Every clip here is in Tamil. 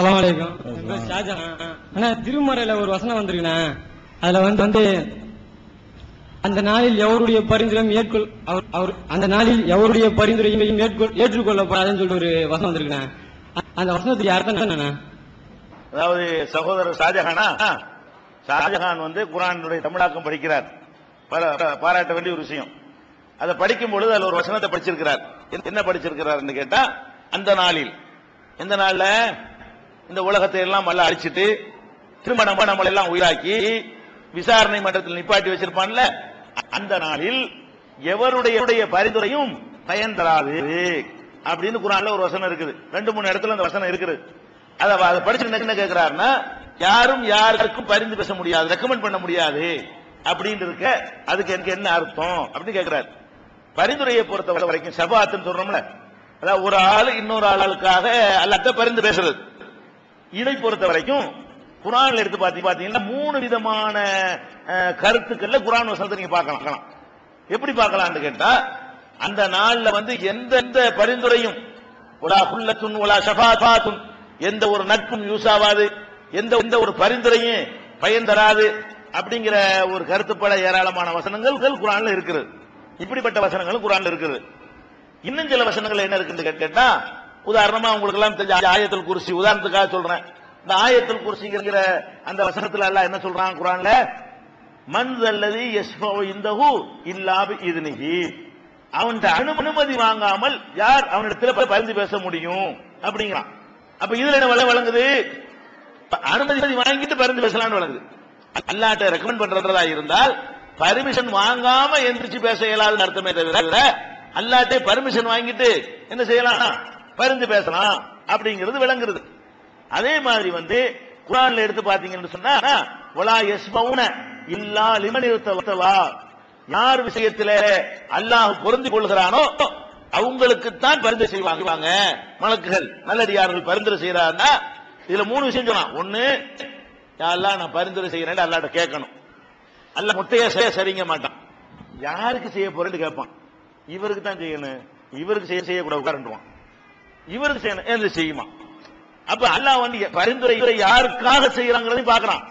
சலாம் வலைக்கம் ஷாஜஹான் ஆனா திருமறையில ஒரு வசனம் வந்திருக்குண்ணா. அதுல வந்து வந்து அந்த நாளில் எவருடைய பரிந்துரையும் ஏற்கொள் அவர் அவர் அந்த நாளில் எவருடைய பரிந்துரையும் ஏற்கொள் ஏற்றுக்கொள்ளப்படாதுன்னு சொல்லிட்டு ஒரு வசனம் வந்திருக்குண்ணா. அந்த வசனத்துக்கு அர்த்தம் என்னண்ணா அதாவது சகோதரர் ஷாஜஹானா ஷாஜஹான் வந்து குரானுடைய தமிழாக்கம் படிக்கிறார். பாராட்ட வேண்டிய ஒரு விஷயம். அதை படிக்கும் பொழுது அதில் ஒரு வசனத்தை படிச்சிருக்கிறார். என்ன- படிச்சிருக்கிறார் கேட்டா அந்த நாளில். எந்த நாள்ல? இந்த உலகத்தை எல்லாம் நல்லா அழிச்சிட்டு திருமணம் நம்மளை எல்லாம் உயிராக்கி விசாரணை மன்றத்தில் நிப்பாட்டி வச்சிருப்பான்ல அந்த நாளில் எவருடைய பரிந்துரையும் பயன் தராது அப்படின்னு குரான்ல ஒரு வசனம் இருக்குது. ரெண்டு மூணு இடத்துல அந்த வசனம் இருக்குது. அதை அதை படிச்சு என்ன என்ன கேட்கிறாருன்னா யாரும் யாருக்கும் பரிந்து பேச முடியாது ரெக்கமெண்ட் பண்ண முடியாது அப்படின்னு இருக்க அதுக்கு எனக்கு என்ன அர்த்தம் அப்படின்னு கேட்கிறாரு பரிந்துரையை பொறுத்த வரைக்கும் சபாத்துன்னு சொல்றோம்ல அதாவது ஒரு ஆள் இன்னொரு ஆளுக்காக அல்லாட்ட பரிந்து பேசுறது. இதை பொறுத்த வரைக்கும் குரான்ல எடுத்து பார்த்து பார்த்தீங்கன்னா மூணு விதமான கருத்துக்கள்ல குரான் வசனத்தை நீங்க பார்க்கலாம் எப்படி பார்க்கலாம்னு கேட்டா அந்த நாள்ல வந்து எந்தெந்த பரிந்துரையும் ஒலா குல்லத்துன் ஒலா ஷஃபாத்துன் எந்த ஒரு நட்பும் யூஸ் ஆகாது எந்த எந்த ஒரு பரிந்துரையும் பயன் தராது அப்படிங்கிற ஒரு கருத்துப்பட ஏராளமான வசனங்கள் குரான்ல இருக்குது. இப்படிப்பட்ட வசனங்களும் குரான்ல இருக்குது. இன்னும் சில வசனங்கள் என்ன இருக்குன்னு கேட்டா உதாரணமா உங்களுக்கு எல்லாம் தெரிஞ்ச ஆயத்தில் குருசி. உதாரணத்துக்காக சொல்றேன். இந்த ஆயத்தில் குருசிங்கிற அந்த வசனத்துல எல்லாம் என்ன சொல்றான் குரான்ல? மன் அல்லது யஸ்மவு இந்தஹு இல்லாபி இதுனிகி அவன்கிட்ட அனு அனுமதி வாங்காமல் யார் அவனிடத்துல போய் பேச முடியும்? அப்படிங்கிறான். அப்ப இதுல என்ன வள- வழங்குது? அனுமதி வாங்கிட்டு பரிந்து பேசலாம்னு வழங்குது. அல்லாட்ட ரெக்கமெண்ட் பண்றதா இருந்தால் பர்மிஷன் வாங்காம எந்திரிச்சு பேச இயலாதுன்னு அர்த்தமே தவிர அல்லாட்டே பர்மிஷன் வாங்கிட்டு என்ன செய்யலாம்? பரிந்து பேசலாம் அப்படிங்கிறது விளங்குறது. அதே மாதிரி வந்து குரான்ல எடுத்து பாத்தீங்கன்னு சொன்னா ஒலா எஸ்மவுன இல்லா லிமனிருத்தவா யார் விஷயத்துல அல்லாஹ் பொருந்து கொள்கிறானோ அவங்களுக்குத்தான் பரிந்து செய்வாங்க. மலக்குகள் நல்லடியார்கள் பரிந்துரை செய்யறாருன்னா இதுல மூணு விஷயம் சொல்லலாம். ஒண்ணு யாரெல்லாம் நான் பரிந்துரை செய்யறேன் அல்லாட்ட கேட்கணும். அல்ல முட்டைய செய்ய சரிங்க மாட்டான். யாருக்கு செய்ய போறேன்னு கேட்பான். இவருக்கு தான் செய்யணும். இவருக்கு செய்ய செய்யக்கூடாது உட்காரண்டுவான் இவருக்கு செய்யணும். செய்யுமா? அப்ப அல்லாஹ் வந்து பரிந்துரை இவரை யாருக்காக செய்யறாங்கிறதையும் பாக்குறான்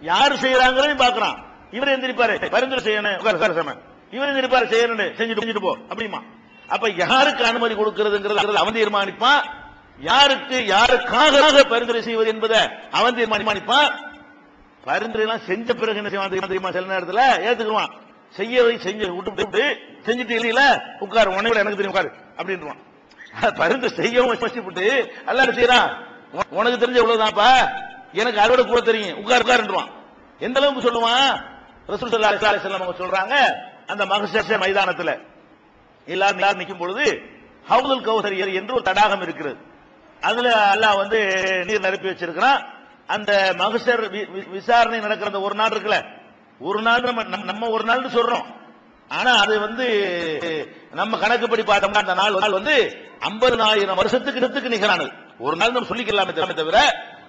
யாரு செய்யறாங்கிறதையும் பாக்குறான் இவர் எந்திரிப்பாரு? பரிந்துரை செய்யணும். உட்காரு, இவர் எந்திரிப்பாரு? செய்யணும் செஞ்சுட்டு செஞ்சுட்டு போ. அப்படிமா. அப்ப யாருக்கு அனுமதி கொடுக்கிறதுங்கிறது அவன் தீர்மானிப்பான். யாருக்கு யாருக்காக பரிந்துரை செய்வது என்பதை அவன் தீர்மானிப்பான். பரிந்துரை எல்லாம் செஞ்ச பிறகு என்ன செய்வான் தெரியுமா? சில நேரத்துல ஏத்துக்குவான் செய்யவை செஞ்சு விட்டு விட்டு செஞ்சுட்டு இல்லையில உட்காரு உன்னை விட எனக்கு தெரியும் உட்காரு அப்படின்றான் பருந்து செய்யவும் வச்சுட்டு எல்லாம் செய்யறான் உனக்கு தெரிஞ்ச இவ்வளவுதான்ப்பா. எனக்கு அறுவடை கூட தெரியும். உட்கார் உட்காருவான் எந்த அளவுக்கு சொல்லுவான்? ரசூல் சல்லா அலைஹி வஸல்லம் அவங்க சொல்றாங்க அந்த மகச மைதானத்துல. எல்லாரும் எல்லாரும் நிற்கும் பொழுது ஹவுதுல் கௌசர் என்று ஒரு தடாகம் இருக்கிறது. அதுல அல்லாஹ் வந்து நீர் நிரப்பி வச்சிருக்கிறான். அந்த மகசர் வி- வி- விசாரணை நடக்கிற அந்த ஒரு நாள் இருக்குல்ல. ஒரு நாள் நம்ம நம்ம- நம்ம ஒரு நாள்னு சொல்றோம். ஆனா அது வந்து நம்ம கணக்குப்படி பார்த்தோம்னா அந்த நாள் நாள் வந்து 50000 வருஷத்துக்கு இடத்துக்கு நிகரானது ஒரு நாள் நம்ம சொல்லிக்கலாமே தவிர- தவிர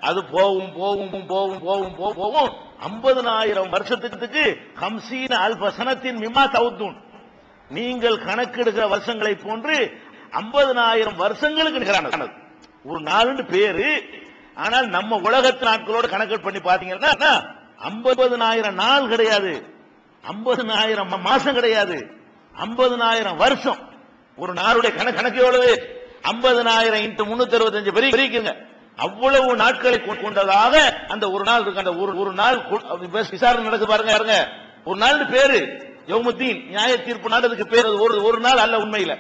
அது போகும் போகும் போகும் போகும் போகும் போவும். 50000 வருஷத்துக்கு ஹம்சீன அல் வசனத்தின் மிமா தவுத்தூன். நீங்கள் கணக்கெடுக்கிற வருஷங்களை போன்று 50000 வருஷங்களுக்கு நிகரானது ஒரு நாளுன்னு பேரு. ஆனால் நம்ம உலகத்து நாட்களோட கணக்கு பண்ணி பாத்தீங்கன்னா 50000 நாள் கிடையாது. 50000 மாசம் கிடையாது. 50000 வருஷம். ஒரு நாளுடைய கணக்கு கணக்கு எவ்வளவு? 50000 இன்ட்டு முன்னூத்தி அறுபத்தஞ்சு பெரிய பெருக்குங்க அவ்வளவு நாட்களை கொண்டதாக அந்த ஒரு நாள் இருக்கு. அந்த ஒரு ஒரு நாள் அப்படி விசாரணை நடக்கு பாருங்க பாருங்க. ஒரு நாள் பேரு யௌமுத்தீன் நியாய தீர்ப்பு நாள் அதுக்கு பேர் ஒரு ஒரு நாள் அல்ல உண்மையில.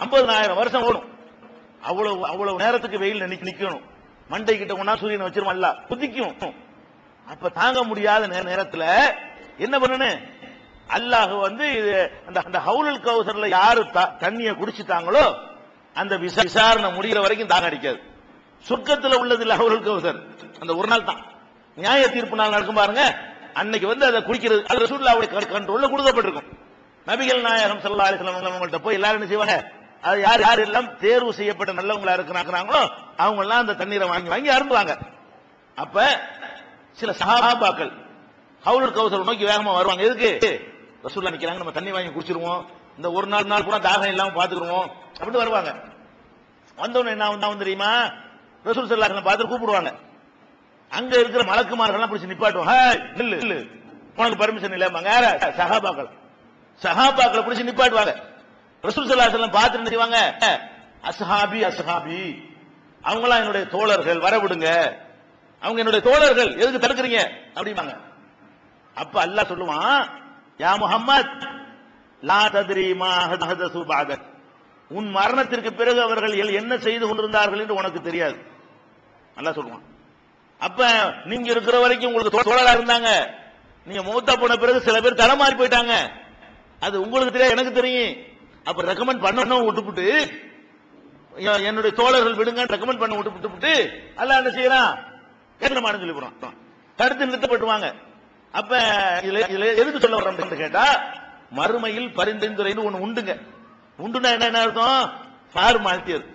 50000 வருஷம் ஓடும். அவ்வளவு அவ்வளவு நேரத்துக்கு வெயில் நிக்க நிக்கணும். மண்டை கிட்ட கொண்டா சூரியனை வச்சிருமா குதிக்கும். அப்ப தாங்க முடியாத நேரத்துல என்ன பண்ணனு அல்லாஹ் வந்து இது அந்த அந்த ஹவுலுல் கௌசர்ல யாரு தண்ணியை குடிச்சிட்டாங்களோ அந்த விசா- விசாரணை முடிகிற வரைக்கும் தாக அடிக்காது. சொர்க்கத்தில் உள்ளது இல்ல ஹவுலுல் கௌசர். அந்த ஒரு நாள் தான். நியாய தீர்ப்பு நாள் நடக்கும் பாருங்க. அன்னைக்கு வந்து அதை குடிக்கிறது அது ரசூலுல்லாஹ்வுடைய கண்ட்ரோல்ல கொடுக்கப்பட்டிருக்கும். நபிகள் நாயகம் சல்லா அலிஸ்லாம் அவங்கள்ட்ட போய் எல்லாரும் என்ன செய்வாங்க? அது யார் யார் எல்லாம் தேர்வு செய்யப்பட்ட நல்லவங்களா இருக்கிறாங்களோ அவங்க எல்லாம் அந்த தண்ணீரை வாங்கி வாங்கி அருந்துவாங்க. அப்ப சில சஹாபாக்கள் ஹவுலுல் கௌசர் நோக்கி வேகமா வருவாங்க. எதுக்கு? ரசூல்லா நிக்கிறாங்க நம்ம தண்ணி வாங்கி குடிச்சிருவோம். இந்த ஒரு நாள் நாள் கூட தாகம் இல்லாம பாத்துக்கிடுவோம் அப்படின்னு வருவாங்க. வந்தவன என்ன ஆகும் தெரியுமா? ரசூல் சல்லாஹ் பார்த்து கூப்பிடுவாங்க. அங்க இருக்கிற மலக்குமார்கள் பிடிச்சி நிப்பாட்டுவாங்க "ஹேய், நில்லு நில்லு. உனக்கு பர்மிஷன் இல்லம்மாங்க யார சஹாபாக்கள். சஹாபாக்களை பிடிச்சி நிப்பாட்டுவாங்க. ரசூல் சல்லாஹ் பார்த்துட்டு செய்வாங்க? அஸ்ஹாபி அஸ்ஹாபி. அவங்களாம் என்னுடைய தோழர்கள் வர விடுங்க அவங்க என்னுடைய தோழர்கள் எதுக்கு தடுக்கிறீங்க அப்படிம்பாங்க. அப்ப அல்லாஹ் சொல்லுவான் யா முஹம்மத் லா ததிரி மா பாதக் உன் மரணத்திற்கு பிறகு அவர்கள் எல்- என்ன செய்து கொண்டிருந்தார்கள் என்று உனக்கு தெரியாது. நல்லா சொல்லுவான். அப்ப நீங்க இருக்கிற வரைக்கும் உங்களுக்கு தோ- தோழரா இருந்தாங்க. நீங்க மூத்தா போன பிறகு சில பேர் தலைமாறி போயிட்டாங்க. அது உங்களுக்கு தெரியாது எனக்கு தெரியும். அப்ப ரெக்கமெண்ட் பண்ணணும் விட்டுப்புட்டு. என்னுடைய தோழர்கள் விடுங்க ரெக்கமெண்ட் பண்ண விட்டு விட்டுப்புட்டு. அல்ல என்ன செய்யறான்? கேட்கணுமான்னு சொல்லி போறான். தடுத்து நிறுத்தப்பட்டுவாங்க அப்ப இதுல இதுல எதுக்கு சொல்ல வர்றோம் கேட்டா மறுமையில் பரிந்துரைன்னு ஒண்ணு உண்டுங்க. உண்டுனா என்ன என்ன அர்த்தம்? ஃபார்மாலிட்டி அது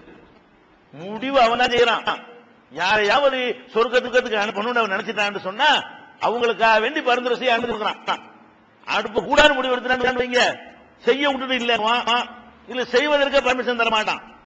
முடிவு அவனா செய்யறான். யாரையாவது சொர்க்கத்துக்கு அனுப்பணும்னு அவன் நினைச்சிட்டான்னு சொன்னா அவங்களுக்காக வேண்டி பரிந்துரை செய்ய அனுப்பிடுறான் அடுப்பு கூடாது முடிவு எடுத்துட்டான்னு வைங்க. செய்ய விட்டுட்டு இல்ல இல்ல செய்வதற்கு பர்மிஷன் தர மாட்டான்.